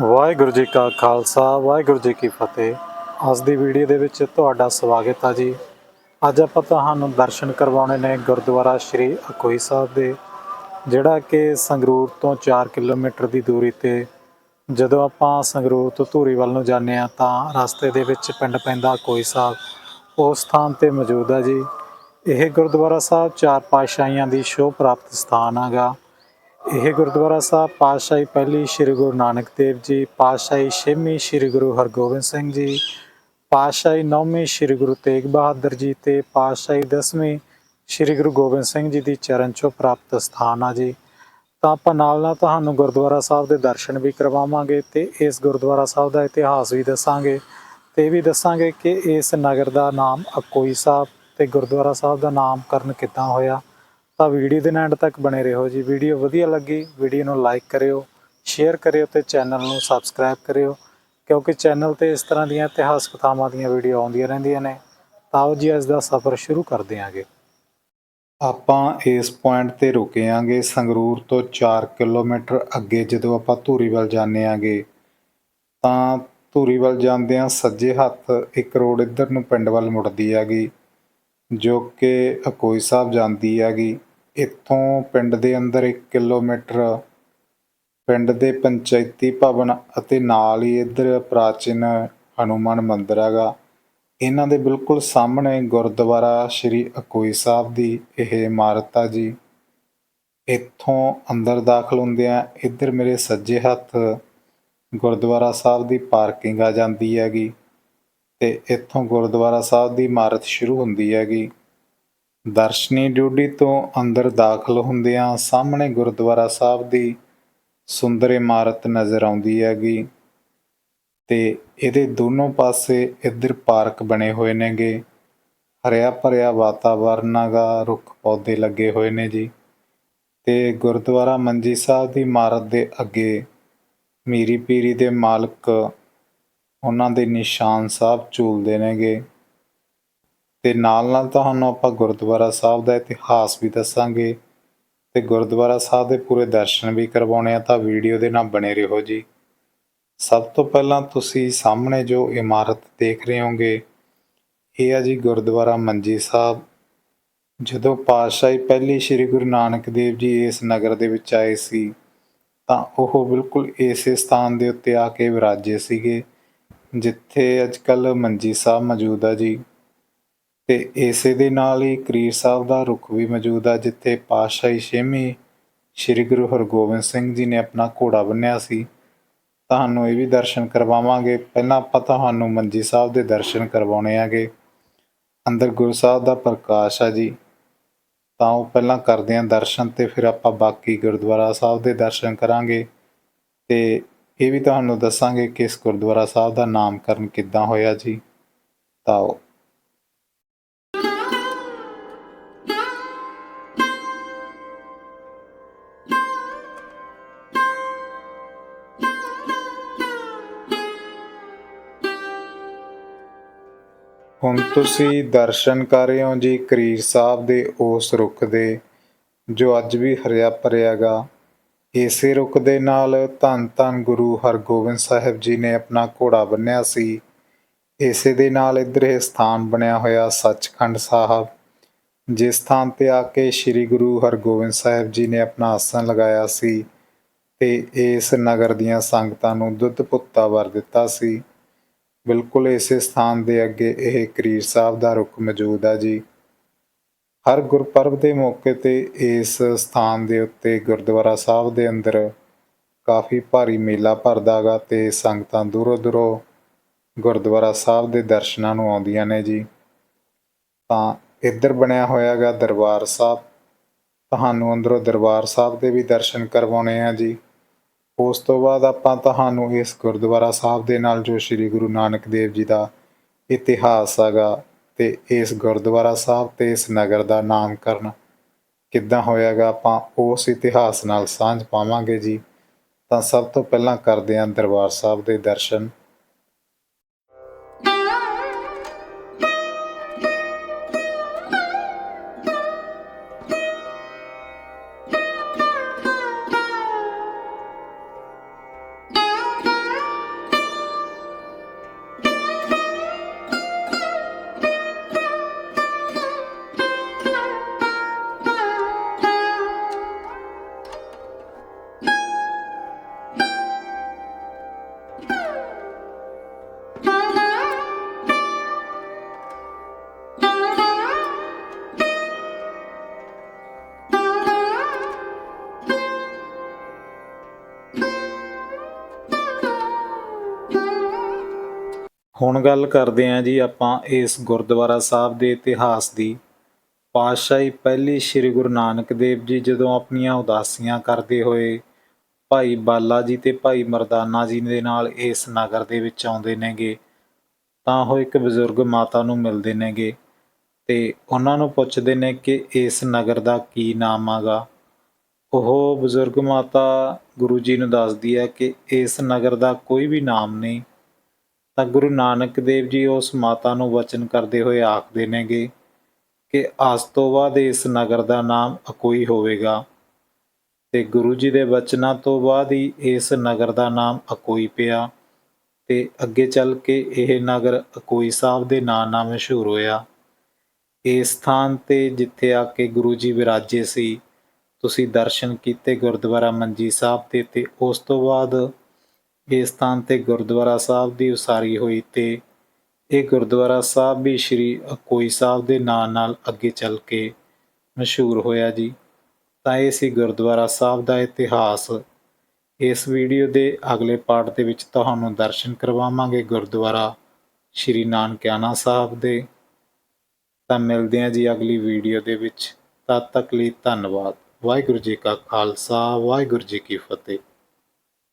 ਵਾਹਿਗੁਰੂ ਜੀ ਕਾ ਖਾਲਸਾ, ਵਾਹਿਗੁਰੂ ਜੀ ਕੀ ਫਤਿਹ। ਅੱਜ ਦੀ ਵੀਡੀਓ ਦੇ ਵਿੱਚ ਤੁਹਾਡਾ ਸਵਾਗਤ ਆ ਜੀ। ਅੱਜ ਆਪਾਂ ਤੁਹਾਨੂੰ ਦਰਸ਼ਨ ਕਰਵਾਉਣੇ ਨੇ ਗੁਰਦੁਆਰਾ ਸ਼੍ਰੀ ਅਕੋਈ ਸਾਹਿਬ ਦੇ, ਜਿਹੜਾ ਕਿ ਸੰਗਰੂਰ ਤੋਂ 4 ਕਿਲੋਮੀਟਰ ਦੀ ਦੂਰੀ ਤੇ। ਜਦੋਂ ਆਪਾਂ ਸੰਗਰੂਰ ਤੋਂ ਧੂਰੀ ਵੱਲ ਨੂੰ ਜਾਂਦੇ ਆ ਤਾਂ ਰਸਤੇ ਦੇ ਵਿੱਚ ਪਿੰਡ ਪੈਂਦਾ ਅਕੋਈ ਸਾਹਿਬ। ਉਸ ਸਥਾਨ ਤੇ ਮੌਜੂਦ ਆ ਜੀ। ਇਹ ਗੁਰਦੁਆਰਾ ਸਾਹਿਬ ਚਾਰ ਪਾਤਸ਼ਾਹੀਆਂ ਦੀ ਸ਼ੋਭ ਪ੍ਰਾਪਤ ਸਥਾਨ ਹੈਗਾ ਇਹ ਗੁਰਦੁਆਰਾ ਸਾਹਿਬ ਪਾਤਸ਼ਾਹੀ ਪਹਿਲੀ ਸ੍ਰੀ ਗੁਰੂ ਨਾਨਕ ਦੇਵ ਜੀ, ਪਾਤਸ਼ਾਹੀ ਛੇਵੀਂ ਸ੍ਰੀ ਗੁਰੂ ਹਰਗੋਬਿੰਦ ਸਿੰਘ ਜੀ, ਪਾਤਸ਼ਾਹੀ ਨੌਵੀਂ ਸ੍ਰੀ ਗੁਰੂ ਤੇਗ ਬਹਾਦਰ ਜੀ ਤੇ ਪਾਤਸ਼ਾਹੀ ਦਸਵੀਂ ਸ੍ਰੀ ਗੁਰੂ ਗੋਬਿੰਦ ਸਿੰਘ ਜੀ ਦੀ ਚਰਨ ਚੋਂ ਪ੍ਰਾਪਤ ਸਥਾਨ ਆ ਜੀ। ਤਾਂ ਆਪਾਂ ਨਾਲ ਨਾਲ ਤੁਹਾਨੂੰ ਗੁਰਦੁਆਰਾ ਸਾਹਿਬ ਦੇ ਦਰਸ਼ਨ ਵੀ ਕਰਵਾਵਾਂਗੇ ਤੇ ਇਸ ਗੁਰਦੁਆਰਾ ਸਾਹਿਬ ਦਾ ਇਤਿਹਾਸ ਵੀ ਦੱਸਾਂਗੇ ਤੇ ਇਹ ਵੀ ਦੱਸਾਂਗੇ ਕਿ ਇਸ ਨਗਰ ਦਾ ਨਾਮ ਅਕੋਈ ਸਾਹਿਬ ਤੇ ਗੁਰਦੁਆਰਾ ਸਾਹਿਬ ਦਾ ਨਾਮਕਰਨ ਕਿੱਦਾਂ ਹੋਇਆ। ਤਾਂ ਵੀਡੀਓ ਦੇ ਐਂਡ ਤੱਕ ਬਣੇ ਰਹੋ ਜੀ। ਵੀਡੀਓ ਵਧੀਆ ਲੱਗੀ ਵੀਡੀਓ ਨੂੰ ਲਾਈਕ ਕਰਿਓ ਸ਼ੇਅਰ ਕਰਿਓ ਤੇ ਚੈਨਲ ਨੂੰ ਸਬਸਕ੍ਰਾਈਬ ਕਰਿਓ। ਕਿਉਂਕਿ ਚੈਨਲ ਤੇ ਇਸ ਤਰ੍ਹਾਂ ਦੀਆਂ ਇਤਿਹਾਸਕ ਕਥਾਵਾਂ ਦੀਆਂ ਵੀਡੀਓ ਆਉਂਦੀਆਂ ਰਹਿੰਦੀਆਂ ਨੇ। ਤਾਂ ਆਓ ਜੀ, ਅੱਜ ਦਾ ਸਫ਼ਰ ਸ਼ੁਰੂ ਕਰਦੇ ਆਂਗੇ। ਆਪਾਂ ਇਸ ਪੁਆਇੰਟ ਤੇ ਰੁਕੇ ਆਂਗੇ। ਸੰਗਰੂਰ ਤੋਂ 4 ਕਿਲੋਮੀਟਰ ਅੱਗੇ ਜਦੋਂ ਆਪਾਂ ਧੂਰੀਵਾਲ ਜਾਂਦੇ ਆਂਗੇ, ਤਾਂ ਧੂਰੀਵਾਲ ਜਾਂਦਿਆਂ ਸੱਜੇ ਹੱਥ ਇੱਕ ਰੋਡ ਇੱਧਰ ਨੂੰ ਪਿੰਡ ਵੱਲ ਮੁੜਦੀ ਹੈਗੀ। ਜੋ ਕਿ ਅਕੋਈ ਸਾਹਿਬ ਜਾਂਦੀ ਹੈਗੀ, ਇੱਥੋਂ ਪਿੰਡ ਦੇ ਅੰਦਰ 1 ਕਿਲੋਮੀਟਰ ਪਿੰਡ ਦੇ ਪੰਚਾਇਤੀ ਭਵਨ ਅਤੇ ਨਾਲ ਹੀ ਇੱਧਰ ਪ੍ਰਾਚੀਨ ਹਨੂਮਾਨ ਮੰਦਿਰ ਹੈਗਾ। ਇਹਨਾਂ ਦੇ ਬਿਲਕੁਲ ਸਾਹਮਣੇ ਗੁਰਦੁਆਰਾ ਸ਼੍ਰੀ ਅਕੋਈ ਸਾਹਿਬ ਦੀ ਇਹ ਇਮਾਰਤ ਆ ਜੀ। ਇੱਥੋਂ ਅੰਦਰ ਦਾਖਲ ਹੁੰਦਿਆਂ ਇੱਧਰ ਮੇਰੇ ਸੱਜੇ ਹੱਥ ਗੁਰਦੁਆਰਾ ਸਾਹਿਬ ਦੀ ਪਾਰਕਿੰਗ ਆ ਜਾਂਦੀ ਹੈਗੀ। ਤੇ ਇੱਥੋਂ ਗੁਰਦੁਆਰਾ ਸਾਹਿਬ ਦੀ ਇਮਾਰਤ ਸ਼ੁਰੂ ਹੁੰਦੀ ਹੈਗੀ। ਦਰਸ਼ਨੀ ਡਿਊਟੀ ਤੋਂ ਅੰਦਰ ਦਾਖਲ ਹੁੰਦਿਆਂ ਸਾਹਮਣੇ ਗੁਰਦੁਆਰਾ ਸਾਹਿਬ ਦੀ ਸੁੰਦਰ ਇਮਾਰਤ ਨਜ਼ਰ ਆਉਂਦੀ ਹੈਗੀ ਤੇ ਇਹਦੇ ਦੋਨੋਂ ਪਾਸੇ ਇੱਧਰ ਪਾਰਕ ਬਣੇ ਹੋਏ ਨੇਗੇ। ਹਰਿਆ ਭਰਿਆ ਵਾਤਾਵਰਨ ਹੈਗਾ ਰੁੱਖ ਪੌਦੇ ਲੱਗੇ ਹੋਏ ਨੇ ਜੀ। ਤੇ ਗੁਰਦੁਆਰਾ ਮੰਜੀ ਸਾਹਿਬ ਦੀ ਇਮਾਰਤ ਦੇ ਅੱਗੇ ਮੀਰੀ ਪੀਰੀ ਦੇ ਮਾਲਕ ਉਹਨਾਂ ਦੇ ਨਿਸ਼ਾਨ ਸਾਹਿਬ ਝੂਲਦੇ ਨੇਗੇ। ਤੇ ਨਾਲ ਨਾਲ ਤੁਹਾਨੂੰ ਆਪਾਂ ਗੁਰਦੁਆਰਾ ਸਾਹਿਬ ਦਾ ਇਤਿਹਾਸ ਵੀ ਦੱਸਾਂਗੇ। ਤੇ ਗੁਰਦੁਆਰਾ ਸਾਹਿਬ ਦੇ ਪੂਰੇ ਦਰਸ਼ਨ ਵੀ ਕਰਵਾਉਣੇ ਆ ਤਾਂ ਵੀਡੀਓ ਦੇ ਨਾਲ ਬਣੇ ਰਹੋ ਜੀ। ਸਭ ਤੋਂ ਪਹਿਲਾਂ ਤੁਸੀਂ ਸਾਹਮਣੇ ਜੋ ਇਮਾਰਤ ਦੇਖ ਰਹੇ ਹੋਗੇ, ਇਹ ਆ ਜੀ ਗੁਰਦੁਆਰਾ ਮੰਜੀ ਸਾਹਿਬ। ਜਦੋਂ ਪਾਤਸ਼ਾਹੀ ਪਹਿਲੀ ਸ੍ਰੀ ਗੁਰੂ ਨਾਨਕ ਦੇਵ ਜੀ ਇਸ ਨਗਰ ਦੇ ਵਿੱਚ ਆਏ ਸੀ, ਤਾਂ ਉਹ ਬਿਲਕੁਲ ਇਸੇ ਸਥਾਨ ਦੇ ਉੱਤੇ ਆ ਕੇ ਵਿਰਾਜੇ ਸੀਗੇ। ਜਿੱਥੇ ਅੱਜ ਅੱਜਕੱਲ ਮੰਜੀ ਸਾਹਿਬ ਮੌਜੂਦ ਆ ਜੀ। ਤੇ ਇਸੇ ਦੇ ਨਾਲ ਹੀ ਕਰੀਰ ਸਾਹਿਬ ਦਾ ਰੁੱਖ ਵੀ ਮੌਜੂਦ ਆ, ਜਿੱਥੇ ਪਾਤਸ਼ਾਹੀ ਛੇਵੀਂ ਸ੍ਰੀ ਗੁਰੂ ਹਰਗੋਬਿੰਦ ਸਿੰਘ ਜੀ ਨੇ ਆਪਣਾ ਘੋੜਾ ਬੰਨਿਆ ਸੀ। ਤੁਹਾਨੂੰ ਇਹ ਵੀ ਦਰਸ਼ਨ ਕਰਵਾਵਾਂਗੇ। ਪਹਿਲਾਂ ਆਪਾਂ ਤੁਹਾਨੂੰ ਮੰਜੀ ਸਾਹਿਬ ਦੇ ਦਰਸ਼ਨ ਕਰਵਾਉਣੇ ਆਗੇ ਅੰਦਰ ਗੁਰੂ ਸਾਹਿਬ ਦਾ ਪ੍ਰਕਾਸ਼ ਆ ਜੀ। ਤਾਂ ਉਹ ਪਹਿਲਾਂ ਕਰਦੇ ਆਂ ਦਰਸ਼ਨ ਤੇ ਫਿਰ ਆਪਾਂ ਬਾਕੀ ਗੁਰਦੁਆਰਾ ਸਾਹਿਬ ਦੇ ਦਰਸ਼ਨ ਕਰਾਂਗੇ। ਤੇ ਇਹ ਵੀ ਤੁਹਾਨੂੰ ਦੱਸਾਂਗੇ ਕਿ ਇਸ ਗੁਰਦੁਆਰਾ ਸਾਹਿਬ ਦਾ ਨਾਮਕਰਨ ਕਿੱਦਾਂ ਹੋਇਆ ਜੀ। ਤਾਂ ਆਓ ਹੁਣ ਤੁਸੀਂ ਦਰਸ਼ਨ ਕਰ ਰਹੇ ਹੋ ਜੀ, ਕਰੀਰ ਸਾਹਿਬ ਦੇ ਉਸ ਰੁੱਖ ਦੇ, ਜੋ ਅੱਜ ਵੀ ਹਰਿਆ ਭਰਿਆ ਗਾ। ਇਸੇ ਰੁੱਖ ਦੇ ਨਾਲ ਧੰਨ ਧੰਨ ਗੁਰੂ ਹਰਗੋਬਿੰਦ ਸਾਹਿਬ ਜੀ ਨੇ ਆਪਣਾ ਘੋੜਾ ਬੰਨਿਆ ਸੀ। ਇਸੇ ਦੇ ਨਾਲ ਇੱਧਰ ਇਹ ਸਥਾਨ ਬਣਿਆ ਹੋਇਆ ਸੱਚਖੰਡ ਸਾਹਿਬ। ਜਿਸ ਸਥਾਨ ਤੇ ਆ ਕੇ ਸ੍ਰੀ ਗੁਰੂ ਹਰਗੋਬਿੰਦ ਸਾਹਿਬ ਜੀ ਨੇ ਆਪਣਾ ਆਸਣ ਲਗਾਇਆ ਸੀ ਤੇ ਇਸ ਨਗਰ ਦੀਆਂ ਸੰਗਤਾਂ ਨੂੰ ਦੁੱਧ ਪੁੱਤਾ ਵਰ ਦਿੱਤਾ ਸੀ। ਬਿਲਕੁਲ ਇਸੇ ਸਥਾਨ ਦੇ ਅੱਗੇ ਇਹ ਕਰੀਰ ਸਾਹਿਬ ਦਾ ਰੁੱਖ ਮੌਜੂਦ ਆ ਜੀ। ਹਰ ਗੁਰਪੁਰਬ ਦੇ ਮੌਕੇ ਤੇ ਇਸ ਸਥਾਨ ਦੇ ਉੱਤੇ ਗੁਰਦੁਆਰਾ ਸਾਹਿਬ ਦੇ ਅੰਦਰ ਕਾਫੀ ਭਾਰੀ ਮੇਲਾ ਭਰਦਾਗਾ ਤੇ ਸੰਗਤਾਂ ਦੂਰੋਂ ਦੂਰੋਂ ਗੁਰਦੁਆਰਾ ਸਾਹਿਬ ਦੇ ਦਰਸ਼ਨਾਂ ਨੂੰ ਆਉਂਦੀਆਂ ਨੇ ਜੀ। ਤਾਂ ਇੱਧਰ ਬਣਿਆ ਹੋਇਆਗਾ ਦਰਬਾਰ ਸਾਹਿਬ। ਤੁਹਾਨੂੰ ਅੰਦਰੋਂ ਦਰਬਾਰ ਸਾਹਿਬ ਦੇ ਵੀ ਦਰਸ਼ਨ ਕਰਵਾਉਣੇ ਆ ਜੀ। ਉਸ ਤੋਂ ਬਾਅਦ ਆਪਾਂ ਤੁਹਾਨੂੰ ਇਸ ਗੁਰਦੁਆਰਾ ਸਾਹਿਬ ਦੇ ਨਾਲ ਜੋ ਸ੍ਰੀ ਗੁਰੂ ਨਾਨਕ ਦੇਵ ਜੀ ਦਾ ਇਤਿਹਾਸ ਹੈਗਾ ਤੇ ਇਸ ਗੁਰਦੁਆਰਾ ਸਾਹਿਬ ਤੇ ਇਸ ਨਗਰ ਦਾ ਨਾਮਕਰਨ ਕਿੱਦਾਂ ਹੋਇਆਗਾ ਆਪਾਂ ਉਸ ਇਤਿਹਾਸ ਨਾਲ ਸਾਂਝ ਪਾਵਾਂਗੇ ਜੀ। ਤਾਂ ਸਭ ਤੋਂ ਪਹਿਲਾਂ ਕਰਦੇ ਹਾਂ ਦਰਬਾਰ ਸਾਹਿਬ ਦੇ ਦਰਸ਼ਨ। ਹੁਣ ਗੱਲ ਕਰਦੇ ਹਾਂ ਜੀ ਆਪਾਂ ਇਸ ਗੁਰਦੁਆਰਾ ਸਾਹਿਬ ਦੇ ਇਤਿਹਾਸ ਦੀ। ਪਾਤਸ਼ਾਹੀ ਪਹਿਲੀ ਸ੍ਰੀ ਗੁਰੂ ਨਾਨਕ ਦੇਵ ਜੀ ਜਦੋਂ ਆਪਣੀਆਂ ਉਦਾਸੀਆਂ ਕਰਦੇ ਹੋਏ ਭਾਈ ਬਾਲਾ ਜੀ ਤੇ ਭਾਈ ਮਰਦਾਨਾ ਜੀ ਦੇ ਨਾਲ ਇਸ ਨਗਰ ਦੇ ਵਿੱਚ ਆਉਂਦੇ ਨੇਗੇ, ਤਾਂ ਉਹ ਇੱਕ ਬਜ਼ੁਰਗ ਮਾਤਾ ਨੂੰ ਮਿਲਦੇ ਨੇਗੇ ਤੇ ਉਹਨਾਂ ਨੂੰ ਪੁੱਛਦੇ ਨੇ ਕਿ ਇਸ ਨਗਰ ਦਾ ਕੀ ਨਾਮ ਆਗਾ। ਉਹ ਬਜ਼ੁਰਗ ਮਾਤਾ ਗੁਰੂ ਜੀ ਨੂੰ ਦੱਸਦੀ ਹੈ ਕਿ ਇਸ ਨਗਰ ਦਾ ਕੋਈ ਵੀ ਨਾਮ ਨਹੀਂ ਤਾਂ ਗੁਰੂ ਨਾਨਕ ਦੇਵ ਜੀ ਉਸ ਮਾਤਾ ਨੂੰ ਵਚਨ ਕਰਦੇ ਹੋਏ ਆਖਦੇ ਨੇਗੇ ਕਿ ਅੱਜ ਤੋਂ ਬਾਅਦ ਇਸ ਨਗਰ ਦਾ ਨਾਮ ਅਕੋਈ ਹੋਵੇਗਾ ਤੇ ਗੁਰੂ ਜੀ ਦੇ ਵਚਨਾਂ ਤੋਂ ਬਾਅਦ ਹੀ ਇਸ ਨਗਰ ਦਾ ਨਾਮ ਅਕੋਈ ਪਿਆ ਤੇ ਅੱਗੇ ਚੱਲ ਕੇ ਇਹ ਨਗਰ ਅਕੋਈ ਸਾਹਿਬ ਦੇ ਨਾਂ ਨਾਲ ਮਸ਼ਹੂਰ ਹੋਇਆ। ਇਸ ਸਥਾਨ ਤੇ ਜਿੱਥੇ ਆ ਕੇ ਗੁਰੂ ਜੀ ਵਿਰਾਜੇ ਸੀ, ਤੁਸੀਂ ਦਰਸ਼ਨ ਕੀਤੇ ਗੁਰਦੁਆਰਾ ਮੰਜੀ ਸਾਹਿਬ 'ਤੇ ਤੇ ਉਸ ਤੋਂ ਬਾਅਦ ਇਸ ਸਥਾਨ ਤੇ ਗੁਰਦੁਆਰਾ ਸਾਹਿਬ ਦੀ ਉਸਾਰੀ ਹੋਈ ਤੇ ਇਹ ਗੁਰਦੁਆਰਾ ਸਾਹਿਬ ਵੀ ਸ੍ਰੀ ਅਕੋਈ ਸਾਹਿਬ ਦੇ ਨਾਂ ਨਾਲ ਅੱਗੇ ਚੱਲ ਕੇ ਮਸ਼ਹੂਰ ਹੋਇਆ ਜੀ। ਤਾਂ ਇਹ ਸੀ ਗੁਰਦੁਆਰਾ ਸਾਹਿਬ ਦਾ ਇਤਿਹਾਸ। ਇਸ ਵੀਡੀਓ ਦੇ ਅਗਲੇ ਪਾਰਟ ਦੇ ਵਿੱਚ ਤੁਹਾਨੂੰ ਦਰਸ਼ਨ ਕਰਵਾਵਾਂਗੇ ਗੁਰਦੁਆਰਾ ਸ੍ਰੀ ਨਾਨਕਿਆਣਾ ਸਾਹਿਬ ਦੇ। ਤਾਂ ਮਿਲਦੇ ਹਾਂ ਜੀ ਅਗਲੀ ਵੀਡੀਓ ਦੇ ਵਿੱਚ। ਤਦ ਤੱਕ ਲਈ ਧੰਨਵਾਦ। ਵਾਹਿਗੁਰੂ ਜੀ ਕਾ ਖਾਲਸਾ, ਵਾਹਿਗੁਰੂ ਜੀ ਕੀ ਫਤਿਹ।